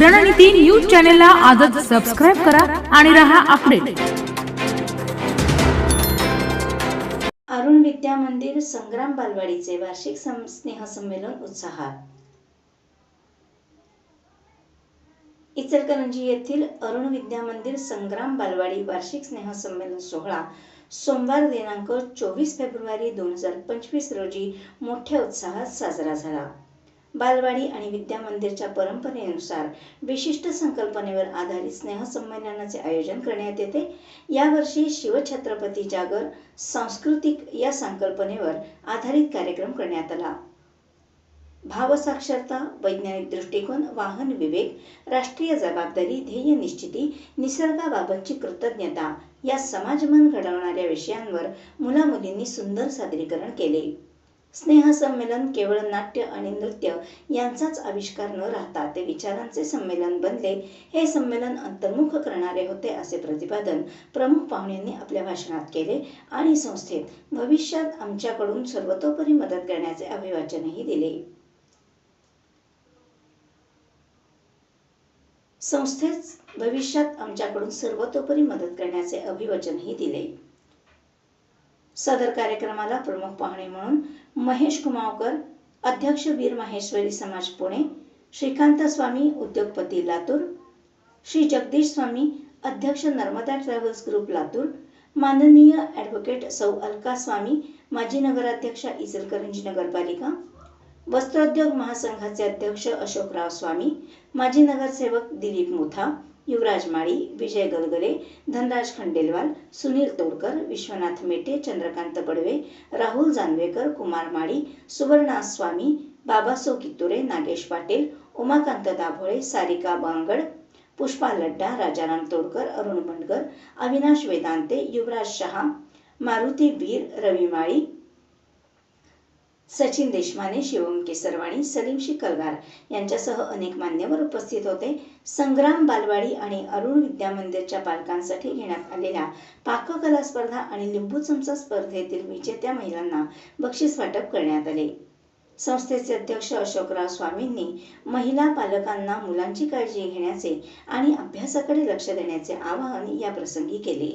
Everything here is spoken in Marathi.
रणनीती न्यूज चॅनलला आजच सबस्क्राईब करा आणि रहा अपडेट अरुण विद्या मंदिर संग्राम बालवाडीचे वार्षिक सं- स्नेहसंमेलन उत्साहात. इचलकरंजी येथील अरुण विद्या मंदिर संग्राम बालवाडी वार्षिक स्नेहसंमेलन सोहळा सोमवार दिनांक चोवीस फेब्रुवारी दोन हजार पंचवीस रोजी मोठ्या उत्साहात साजरा झाला. बालवाडी आणि विद्या मंदिरच्या परंपरेनुसार विशिष्ट संकल्पनेवर आधारित स्नेहसंमेलनाचे आयोजन करण्यात येते. यावर्षी शिवछत्रपती जागर सांस्कृतिक या संकल्पनेवर आधारित कार्यक्रम करण्यात आला. भावसाक्षरता वैज्ञानिक दृष्टिकोन वाहन विवेक राष्ट्रीय जबाबदारी ध्येय निश्चिती निसर्गाबाबतची कृतज्ञता या समाजमन घडवणाऱ्या विषयांवर मुलामुलींनी सुंदर सादरीकरण केले. स्नेहसंमेलन केवळ नाट्य आणि नृत्य यांचाच आविष्कार न राहता ते विचारांचे संमेलन बनले. हे संमेलन अंतर्मुख करणारे होते असे प्रतिपादन प्रमुख पाहुण्यांनी आपल्या भाषणात केले आणि संस्थेत भविष्यात आमच्याकडून सर्वतोपरी मदत करण्याचे अभिवाचनही दिले. संस्थेत भविष्यात आमच्याकडून सर्वतोपरी मदत करण्याचे अभिवचनही दिले. सदर कार्यक्रमाला प्रमुख पाहुणे म्हणून महेश कुमावकर अध्यक्ष वीर माहेश्वरी समाज पुणे श्रीकांत स्वामी उद्योगपती लातूर श्री जगदीश स्वामी अध्यक्ष नर्मदा ट्रॅव्हल्स ग्रुप लातूर माननीय ॲडव्होकेट सौ अलका स्वामी माजी नगराध्यक्षा इचलकरंजी नगरपालिका वस्त्रोद्योग महासंघाचे अध्यक्ष अशोकराव स्वामी माजी नगरसेवक दिलीप मुथा युवराज माळी विजय गलगले धनराज खंडेलवाल सुनील तोडकर विश्वनाथ मेटे चंद्रकांत बडवे राहुल जानवेकर कुमार माळी सुवर्णा स्वामी बाबासो कितुरे नागेश पाटील उमाकांत दाभोळे सारिका बांगड पुष्पा लड्डा राजाराम तोडकर अरुण बंडकर अविनाश वेदांते युवराज शहा मारुती वीर रवी माळी सचिन देशमाने शिवम केसरवाणी सलीम शिकलगार यांच्यासह अनेक मान्यवर उपस्थित होते. संग्राम बालवाडी आणि अरुण विद्या मंदिरच्या पालकांसाठी घेण्यात आलेल्या पाककला स्पर्धा आणि लिंबू चमचा स्पर्धेतील विजेत्या महिलांना बक्षीस वाटप करण्यात आले. संस्थेचे अध्यक्ष अशोकराव स्वामींनी महिला पालकांना मुलांची काळजी घेण्याचे आणि अभ्यासाकडे लक्ष देण्याचे आवाहन या प्रसंगी केले.